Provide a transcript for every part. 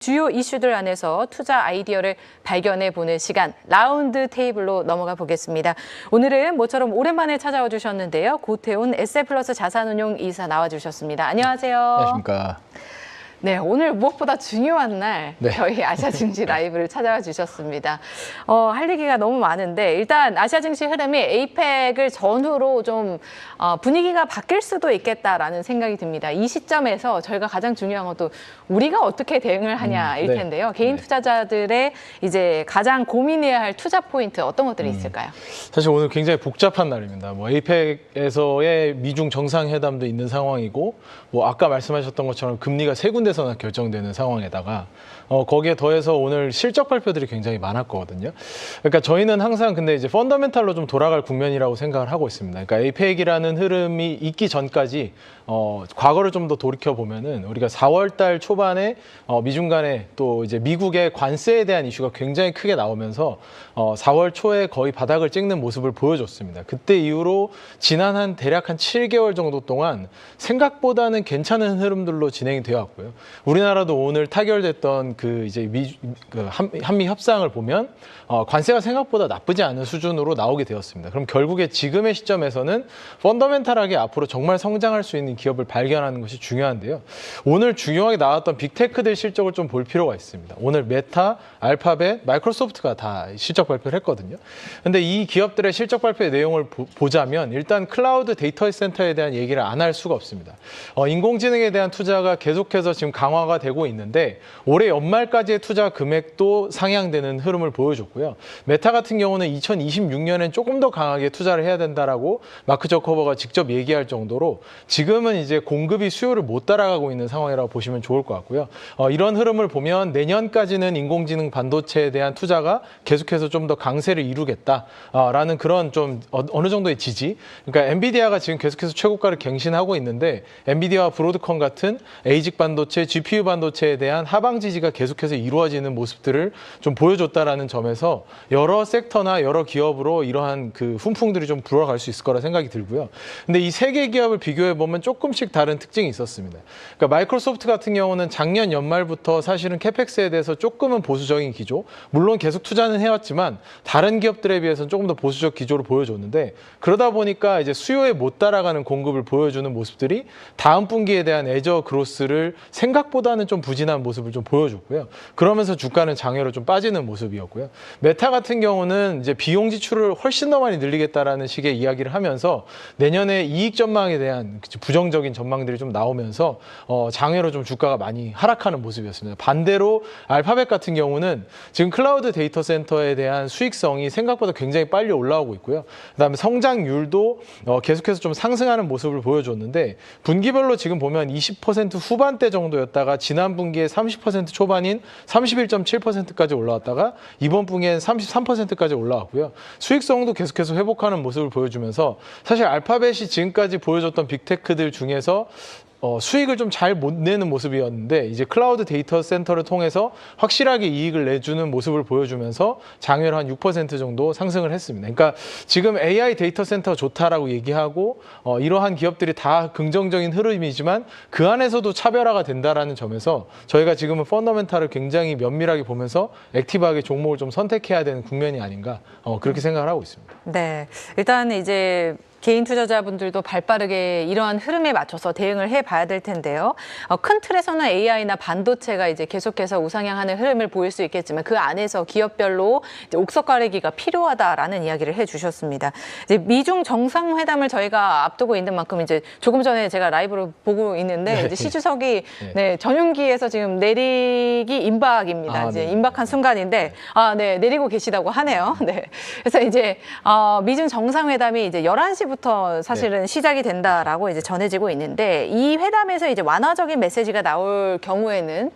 주요 이슈들 안에서 투자 아이디어를 발견해 보는 시간 라운드 테이블로 넘어가 보겠습니다. 오늘은 모처럼 오랜만에 찾아와 주셨는데요. 고태훈 에세플러스 자산운용 이사 나와 주셨습니다. 안녕하세요. 안녕하십니까. 네, 오늘 무엇보다 중요한 날 네. 저희 아시아 증시 라이브를 찾아와 주셨습니다. 어, 할 얘기가 너무 많은데 일단 아시아 증시 흐름이 에이펙을 전후로 좀 어, 분위기가 바뀔 수도 있겠다라는 생각이 듭니다. 이 시점에서 저희가 가장 중요한 것도 우리가 어떻게 대응을 하냐일 네. 텐데요. 개인 네. 투자자들의 이제 가장 고민해야 할 투자 포인트 어떤 것들이 있을까요? 사실 오늘 굉장히 복잡한 날입니다. 뭐 에이펙에서의 미중 정상회담도 있는 상황이고, 뭐 아까 말씀하셨던 것처럼 금리가 세 군데 서나 결정되는 상황에다가 어, 거기에 더해서 오늘 실적 발표들이 굉장히 많았거든요. 그러니까 저희는 항상 근데 이제 펀더멘탈로 좀 돌아갈 국면이라고 생각을 하고 있습니다. 그러니까 에이펙이라는 흐름이 있기 전까지 어, 과거를 좀 더 돌이켜 보면은 우리가 4월달 초반에 어, 미중 간에 또 이제 미국의 관세에 대한 이슈가 굉장히 크게 나오면서 어, 4월 초에 거의 바닥을 찍는 모습을 보여줬습니다. 그때 이후로 지난 한 대략 한 7개월 정도 동안 생각보다는 괜찮은 흐름들로 진행이 되어 왔고요. 우리나라도 오늘 타결됐던 그 이제 미, 그 한, 한미 협상을 보면 어, 관세가 생각보다 나쁘지 않은 수준으로 나오게 되었습니다. 그럼 결국에 지금의 시점에서는 펀더멘탈하게 앞으로 정말 성장할 수 있는 기업을 발견하는 것이 중요한데요. 오늘 중요하게 나왔던 빅테크들 실적을 좀 볼 필요가 있습니다. 오늘 메타, 알파벳, 마이크로소프트가 다 실적 발표를 했거든요. 근데 이 기업들의 실적 발표의 내용을 보, 자면 일단 클라우드 데이터 센터에 대한 얘기를 안 할 수가 없습니다. 어, 인공지능에 대한 투자가 계속해서 지금 강화가 되고 있는데 올해 연말 까지의 투자 금액도 상향되는 흐름을 보여줬고요. 메타 같은 경우는 2026년엔 조금 더 강하게 투자를 해야 된다라고 마크 저커버가 직접 얘기할 정도로 지금은 이제 공급이 수요를 못 따라가고 있는 상황이라고 보시면 좋을 것 같고요. 어, 이런 흐름을 보면 내년까지는 인공지능 반도체에 대한 투자가 계속해서 좀 더 강세를 이루겠다라는 그런 좀 어- 어느 정도의 지지. 그러니까 엔비디아가 지금 계속해서 최고가를 갱신하고 있는데 엔비디아와 브로드컴 같은 에이직 반도체, GPU 반도체에 대한 하방 지지가 계속해서 이루어지는 모습들을 좀 보여줬다라는 점에서 여러 섹터나 여러 기업으로 이러한 그 훈풍들이 좀 불어갈 수 있을 거라 생각이 들고요. 근데 이 세 개 기업을 비교해 보면 조금씩 다른 특징이 있었습니다. 그러니까 마이크로소프트 같은 경우는 작년 연말부터 사실은 캐펙스에 대해서 조금은 보수적인 기조, 물론 계속 투자는 해왔지만 다른 기업들에 비해서는 조금 더 보수적 기조를 보여줬는데 그러다 보니까 이제 수요에 못 따라가는 공급을 보여주는 모습들이 다음 분기에 대한 애저 그로스를 생각보다는 좀 부진한 모습을 좀 보여 줬고요. 그러면서 주가는 장외로 좀 빠지는 모습이었고요. 메타 같은 경우는 이제 비용 지출을 훨씬 더 많이 늘리겠다라는 식의 이야기를 하면서 내년에 이익 전망에 대한 부정적인 전망들이 좀 나오면서 어, 장외로 좀 주가가 많이 하락하는 모습이었습니다. 반대로 알파벳 같은 경우는 지금 클라우드 데이터 센터에 대한 수익성이 생각보다 굉장히 빨리 올라오고 있고요. 그다음에 성장률도 어, 계속해서 좀 상승하는 모습을 보여줬는데 분기별로 지금 보면 20% 후반대 정도였다가 지난 분기에 30% 초반 인 31.7%까지 올라왔다가 이번 분기엔 33%까지 올라왔고요. 수익성도 계속해서 회복하는 모습을 보여주면서 사실 알파벳이 지금까지 보여줬던 빅테크들 중에서 어, 수익을 좀 잘 못 내는 모습이었는데 이제 클라우드 데이터 센터를 통해서 확실하게 이익을 내주는 모습을 보여주면서 장외로 한 6% 정도 상승을 했습니다. 그러니까 지금 AI 데이터 센터 좋다라고 얘기하고 어, 이러한 기업들이 다 긍정적인 흐름이지만 그 안에서도 차별화가 된다라는 점에서 저희가 지금은 펀더멘탈을 굉장히 면밀하게 보면서 액티브하게 종목을 좀 선택해야 되는 국면이 아닌가 어, 그렇게 생각을 하고 있습니다. 네. 일단 이제 개인 투자자분들도 발빠르게 이러한 흐름에 맞춰서 대응을 해봐야 될 텐데요. 어, 큰 틀에서는 AI나 반도체가 이제 계속해서 우상향하는 흐름을 보일 수 있겠지만 그 안에서 기업별로 이제 옥석 가리기가 필요하다라는 이야기를 해주셨습니다. 이제 미중 정상회담을 저희가 앞두고 있는 만큼 이제 조금 전에 제가 라이브로 보고 있는데 네. 이제 시 주석이 네. 네, 전용기에서 지금 내리기 임박입니다. 아, 이제 네. 임박한 순간인데 아, 네, 내리고 계시다고 하네요. 네. 그래서 이제 어, 미중 정상회담이 이제 11시 부터 사실은 시작이 된다라고 이제 전해지고 있는데 이 회담에서 이제 완화적인 메시지가 나올 경우에는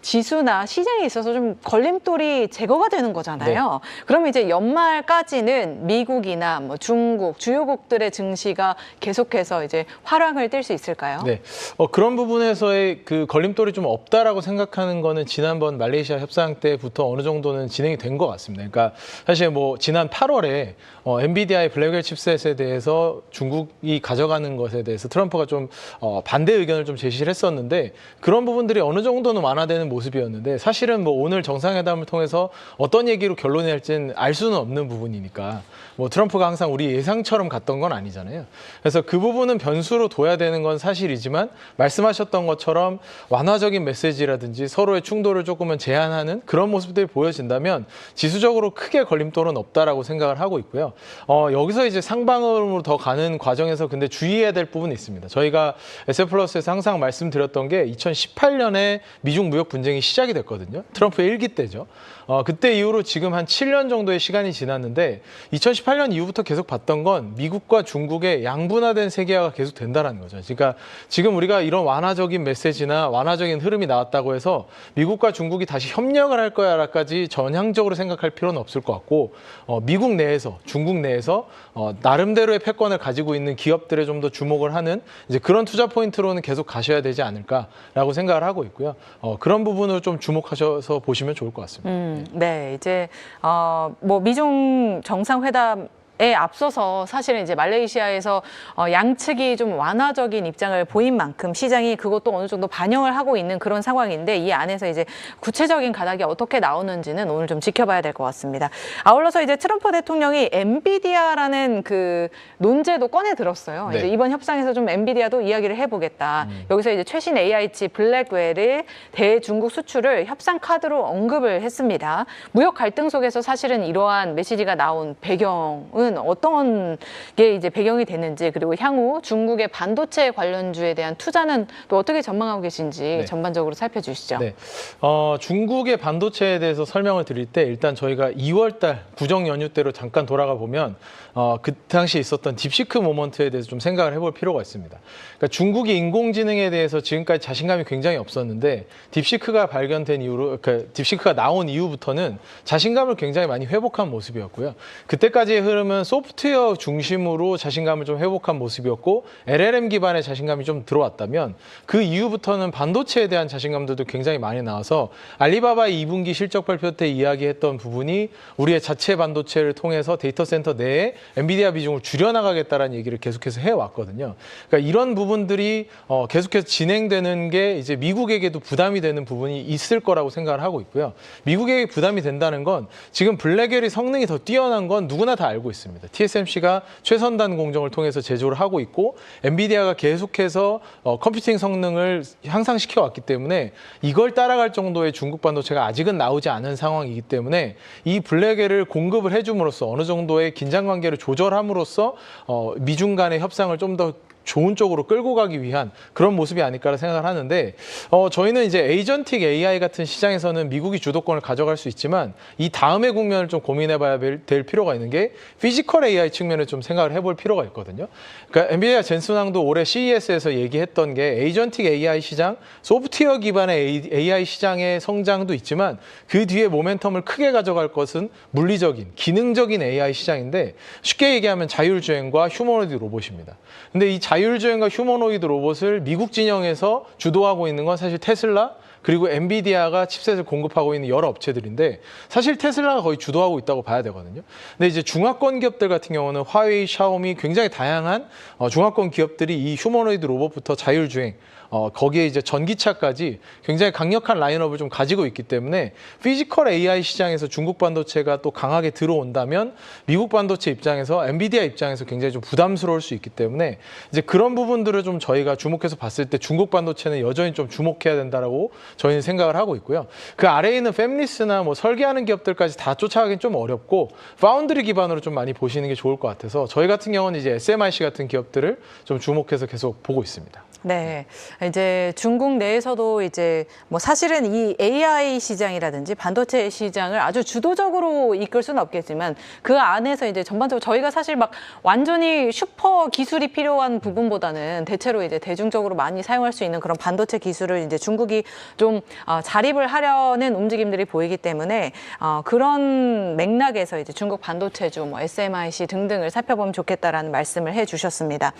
지수나 시장에 있어서 좀 걸림돌이 제거가 되는 거잖아요. 그러면 이제 연말까지는 미국이나 뭐 중국 주요국들의 증시가 계속해서 이제 화랑을 띨 수 있을까요? 네, 어, 그런 부분에서의 그 걸림돌이 좀 없다라고 생각하는 거는 지난번 말레이시아 협상 때부터 어느 정도는 진행이 된 것 같습니다. 그러니까 사실 뭐 지난 8월에 어, 엔비디아의 블랙웰 칩셋에 대해서 중국이 가져가는 것에 대해서 트럼프가 좀 어, 반대 의견을 좀 제시를 했었는데 그런 부분들이 어느 정도는 완화되는 모습이었는데 사실은 뭐 오늘 정상회담을 통해서 어떤 얘기로 결론이 날지는 알 수는 없는 부분이니까 뭐 트럼프가 항상 우리 예상처럼 갔던 건 아니잖아요. 그래서 그 부분은 변수로 둬야 되는 건 사실이지만 말씀하셨던 것처럼 완화적인 메시지라든지 서로의 충돌을 조금은 제한하는 그런 모습들이 보여진다면 지수적으로 크게 걸림돌은 없다라고 생각을 하고 있고요. 어, 여기서 이제 상방으로 더 가는 과정에서 근데 주의해야 될 부분이 있습니다. 저희가 SF플러스에서 항상 말씀드렸던 게 2018년에 미중 무역 분쟁이 시작이 됐거든요. 트럼프 일기 때죠. 어, 그때 이후로 지금 한 7년 정도의 시간이 지났는데 2018년 이후부터 계속 봤던 건 미국과 중국의 양분화된 세계화가 계속 된다는 거죠. 그러니까 지금 우리가 이런 완화적인 메시지나 완화적인 흐름이 나왔다고 해서 미국과 중국이 다시 협력을 할 거야라까지 전향적으로 생각할 필요는 없을 것 같고 어, 미국 내에서 중국 내에서 어, 나름대로의 패권 을 가지고 있는 기업들에 좀 더 주목을 하는 이제 그런 투자 포인트로는 계속 가셔야 되지 않을까라고 생각을 하고 있고요. 어, 그런 부분을 좀 주목하셔서 보시면 좋을 것 같습니다. 음, 네, 이제 어, 뭐 미중 정상회담 에 앞서서 사실은 이제 말레이시아에서 어, 양측이 좀 완화적인 입장을 보인 만큼 시장이 그것도 어느 정도 반영을 하고 있는 그런 상황인데 이 안에서 이제 구체적인 가닥이 어떻게 나오는지는 오늘 좀 지켜봐야 될 것 같습니다. 아울러서 이제 트럼프 대통령이 엔비디아라는 그 논제도 꺼내 들었어요. 네. 이제 이번 협상에서 좀 엔비디아도 이야기를 해보겠다. 여기서 이제 최신 AI 칩 블랙웰의 대중국 수출을 협상 카드로 언급을 했습니다. 무역 갈등 속에서 사실은 이러한 메시지가 나온 배경은 어떤 게 이제 배경이 됐는지 그리고 향후 중국의 반도체 관련주에 대한 투자는 또 어떻게 전망하고 계신지 네. 전반적으로 살펴주시죠. 네. 어, 중국의 반도체에 대해서 설명을 드릴 때 일단 저희가 2월달 구정 연휴 때로 잠깐 돌아가 보면 어, 그 당시 있었던 딥시크 모먼트에 대해서 좀 생각을 해볼 필요가 있습니다. 그러니까 중국이 인공지능에 대해서 지금까지 자신감이 굉장히 없었는데 딥시크가 발견된 이후로 그러니까 딥시크가 나온 이후부터는 자신감을 굉장히 많이 회복한 모습이었고요. 그때까지의 흐름은 소프트웨어 중심으로 자신감을 좀 회복한 모습이었고 LLM 기반의 자신감이 좀 들어왔다면 그 이후부터는 반도체에 대한 자신감들도 굉장히 많이 나와서 알리바바의 2분기 실적 발표 때 이야기했던 부분이 우리의 자체 반도체를 통해서 데이터 센터 내에 엔비디아 비중을 줄여나가겠다라는 얘기를 계속해서 해왔거든요. 그러니까 이런 부분들이 어, 계속해서 진행되는 게 이제 미국에게도 부담이 되는 부분이 있을 거라고 생각을 하고 있고요. 미국에게 부담이 된다는 건 지금 블랙웰이 성능이 더 뛰어난 건 누구나 다 알고 있습니다. TSMC가 최선단 공정을 통해서 제조를 하고 있고 엔비디아가 계속해서 어, 컴퓨팅 성능을 향상시켜 왔기 때문에 이걸 따라갈 정도의 중국 반도체가 아직은 나오지 않은 상황이기 때문에 이 블랙웰을 공급을 해줌으로써 어느 정도의 긴장 관계를 조절함으로써 어, 미중 간의 협상을 좀더 좋은 쪽으로 끌고 가기 위한 그런 모습이 아닐까라 생각을 하는데 어, 저희는 이제 에이전틱 AI 같은 시장에서는 미국이 주도권을 가져갈 수 있지만 이 다음의 국면을 좀 고민해봐야 될- 될 필요가 있는 게 피지컬 AI 측면을 좀 생각을 해볼 필요가 있거든요. 그러니까 엔비디아 젠슨왕도 올해 CES에서 얘기했던 게 에이전틱 AI 시장, 소프트웨어 기반의 AI 시장의 성장도 있지만 그 뒤에 모멘텀을 크게 가져갈 것은 물리적인, 기능적인 AI 시장인데 쉽게 얘기하면 자율주행과 휴머노이드 로봇입니다. 근데 이 자율주행과 휴머노이드 로봇을 미국 진영에서 주도하고 있는 건 사실 테슬라 그리고 엔비디아가 칩셋을 공급하고 있는 여러 업체들인데 사실 테슬라가 거의 주도하고 있다고 봐야 되거든요. 근데 이제 중화권 기업들 같은 경우는 화웨이, 샤오미 굉장히 다양한 어, 중화권 기업들이 이 휴머노이드 로봇부터 자율주행 어, 거기에 이제 전기차까지 굉장히 강력한 라인업을 좀 가지고 있기 때문에 피지컬 AI 시장에서 중국 반도체가 또 강하게 들어온다면 미국 반도체 입장에서 엔비디아 입장에서 굉장히 좀 부담스러울 수 있기 때문에 이제 그런 부분들을 좀 저희가 주목해서 봤을 때 중국 반도체는 여전히 좀 주목해야 된다라고 저희는 생각을 하고 있고요. 그 아래에 있는 팹리스나 뭐 설계하는 기업들까지 다 쫓아가긴 좀 어렵고 파운드리 기반으로 좀 많이 보시는 게 좋을 것 같아서 저희 같은 경우는 이제 SMIC 같은 기업들을 좀 주목해서 계속 보고 있습니다. 네. 이제 중국 내에서도 이제 뭐 사실은 이 AI 시장이라든지 반도체 시장을 아주 주도적으로 이끌 수는 없겠지만 그 안에서 이제 전반적으로 저희가 사실 막 완전히 슈퍼 기술이 필요한 부분보다는 대체로 이제 대중적으로 많이 사용할 수 있는 그런 반도체 기술을 이제 중국이 좀 어, 자립을 하려는 움직임들이 보이기 때문에 어, 그런 맥락에서 이제 중국 반도체주, 뭐 SMIC 등등을 살펴보면 좋겠다라는 말씀을 해주셨습니다.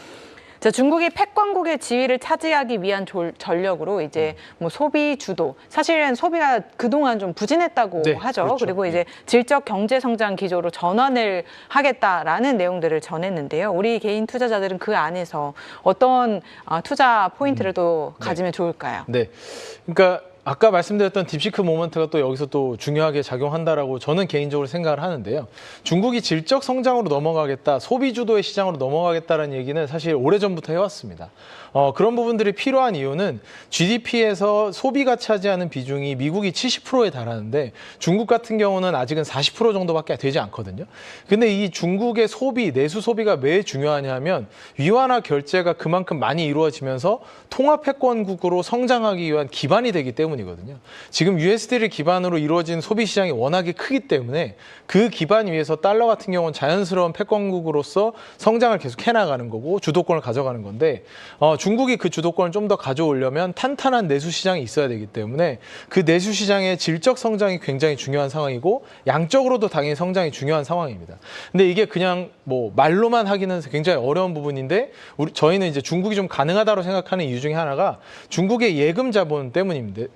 자, 중국이 패권국의 지위를 차지하기 위한 졸- 전력으로 이제 뭐 소비 주도 사실은 소비가 그동안 좀 부진했다고 네, 하죠. 그렇죠. 그리고 이제 질적 경제 성장 기조로 전환을 하겠다라는 내용들을 전했는데요. 우리 개인 투자자들은 그 안에서 어떤 아, 투자 포인트를 또 가지면 좋을까요? 네. 그러니까 아까 말씀드렸던 딥시크 모먼트가 또 여기서 또 중요하게 작용한다라고 저는 개인적으로 생각을 하는데요. 중국이 질적 성장으로 넘어가겠다, 소비 주도의 시장으로 넘어가겠다는 얘기는 사실 오래전부터 해왔습니다. 어, 그런 부분들이 필요한 이유는 GDP에서 소비가 차지하는 비중이 미국이 70%에 달하는데 중국 같은 경우는 아직은 40% 정도밖에 되지 않거든요. 근데 이 중국의 소비, 내수 소비가 왜 중요하냐면 위안화 결제가 그만큼 많이 이루어지면서 통합 패권국으로 성장하기 위한 기반이 되기 때문 이거든요. 지금 USD를 기반으로 이루어진 소비 시장이 워낙에 크기 때문에 그 기반 위에서 달러 같은 경우는 자연스러운 패권국으로서 성장을 계속 해나가는 거고 주도권을 가져가는 건데 어, 중국이 그 주도권을 좀 더 가져오려면 탄탄한 내수 시장이 있어야 되기 때문에 그 내수 시장의 질적 성장이 굉장히 중요한 상황이고 양적으로도 당연히 성장이 중요한 상황입니다. 근데 이게 그냥 뭐 말로만 하기는 굉장히 어려운 부분인데 우리 저희는 이제 중국이 좀 가능하다고 생각하는 이유 중에 하나가 중국의 예금 자본 따-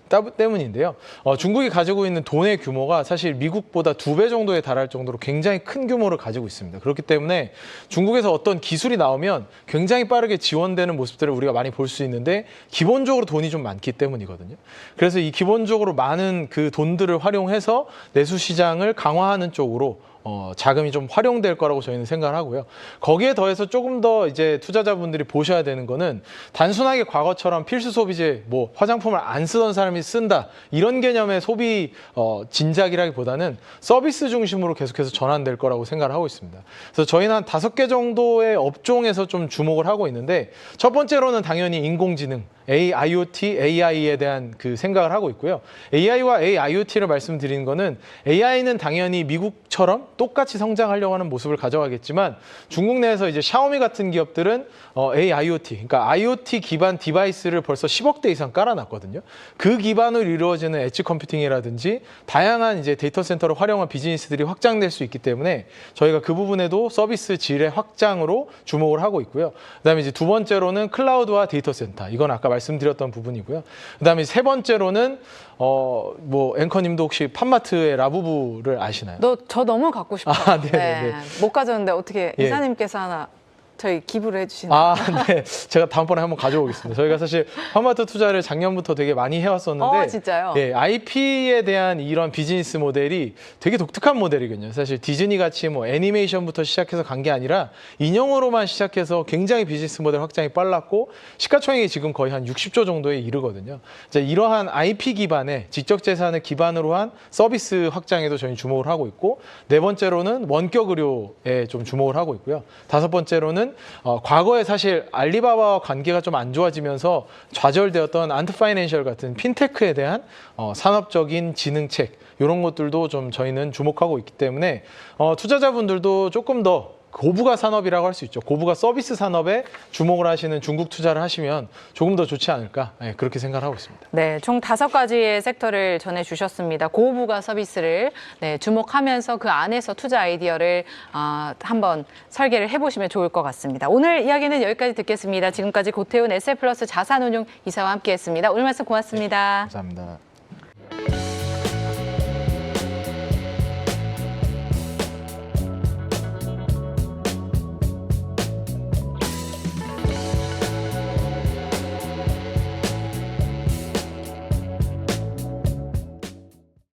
때문인데요. 어, 중국이 가지고 있는 돈의 규모가 사실 미국보다 두 배 정도에 달할 정도로 굉장히 큰 규모를 가지고 있습니다. 그렇기 때문에 중국에서 어떤 기술이 나오면 굉장히 빠르게 지원되는 모습들을 우리가 많이 볼 수 있는데 기본적으로 돈이 좀 많기 때문이거든요. 그래서 이 기본적으로 많은 그 돈들을 활용해서 내수 시장을 강화하는 쪽으로 어, 자금이 좀 활용될 거라고 저희는 생각을 하고요. 거기에 더해서 조금 더 이제 투자자분들이 보셔야 되는 거는 단순하게 과거처럼 필수 소비재, 뭐 화장품을 안 쓰던 사람이 쓴다 이런 개념의 소비 어, 진작이라기보다는 서비스 중심으로 계속해서 전환될 거라고 생각을 하고 있습니다. 그래서 저희는 한 다섯 개 정도의 업종에서 좀 주목을 하고 있는데 첫 번째로는 당연히 인공지능. A, IoT, AI에 대한 그 생각을 하고 있고요. AI와 AIoT를 말씀드리는 거는 AI는 당연히 미국처럼 똑같이 성장하려고 하는 모습을 가져가겠지만 중국 내에서 이제 샤오미 같은 기업들은 어, AIoT, 그러니까 IoT 기반 디바이스를 벌써 10억 대 이상 깔아놨거든요. 그 기반으로 이루어지는 엣지 컴퓨팅이라든지 다양한 이제 데이터 센터를 활용한 비즈니스들이 확장될 수 있기 때문에 저희가 그 부분에도 서비스 질의 확장으로 주목을 하고 있고요. 그다음에 이제 두 번째로는 클라우드와 데이터 센터. 이건 아까 말씀드렸던 부분이고요. 그다음에 세 번째로는 어 뭐 앵커님도 혹시 팜마트의 라부부를 아시나요? 너 저 너무 갖고 싶어요. 아, 네네네. 못 가졌는데 어떻게 예. 이사님께서 하나 저희 기부를 해주시는 아, 네. 제가 다음번에 한번 가져오겠습니다. 저희가 사실 팜마트 투자를 작년부터 되게 많이 해왔었는데. 어, 진짜요? 예, IP에 대한 이런 비즈니스 모델이 되게 독특한 모델이거든요. 사실 디즈니 같이 뭐 애니메이션부터 시작해서 간 게 아니라 인형으로만 시작해서 굉장히 비즈니스 모델 확장이 빨랐고 시가총액이 지금 거의 한 60조 정도에 이르거든요. 자, 이러한 IP 기반의 지적 재산을 기반으로 한 서비스 확장에도 저희 주목을 하고 있고 네 번째로는 원격 의료에 좀 주목을 하고 있고요. 다섯 번째로는 어, 과거에 사실 알리바바와 관계가 좀 안 좋아지면서 좌절되었던 안트파이낸셜 같은 핀테크에 대한 어, 산업적인 지능책 이런 것들도 좀 저희는 주목하고 있기 때문에 어, 투자자분들도 조금 더 고부가 산업이라고 할 수 있죠. 고부가 서비스 산업에 주목을 하시는 중국 투자를 하시면 조금 더 좋지 않을까 예, 그렇게 생각을 하고 있습니다. 네, 총 다섯 가지의 섹터를 전해주셨습니다. 고부가 서비스를 네, 주목하면서 그 안에서 투자 아이디어를 아, 한번 설계를 해보시면 좋을 것 같습니다. 오늘 이야기는 여기까지 듣겠습니다. 지금까지 고태훈 SF플러스 자산운용 이사와 함께했습니다. 오늘 말씀 고맙습니다. 감사합니다.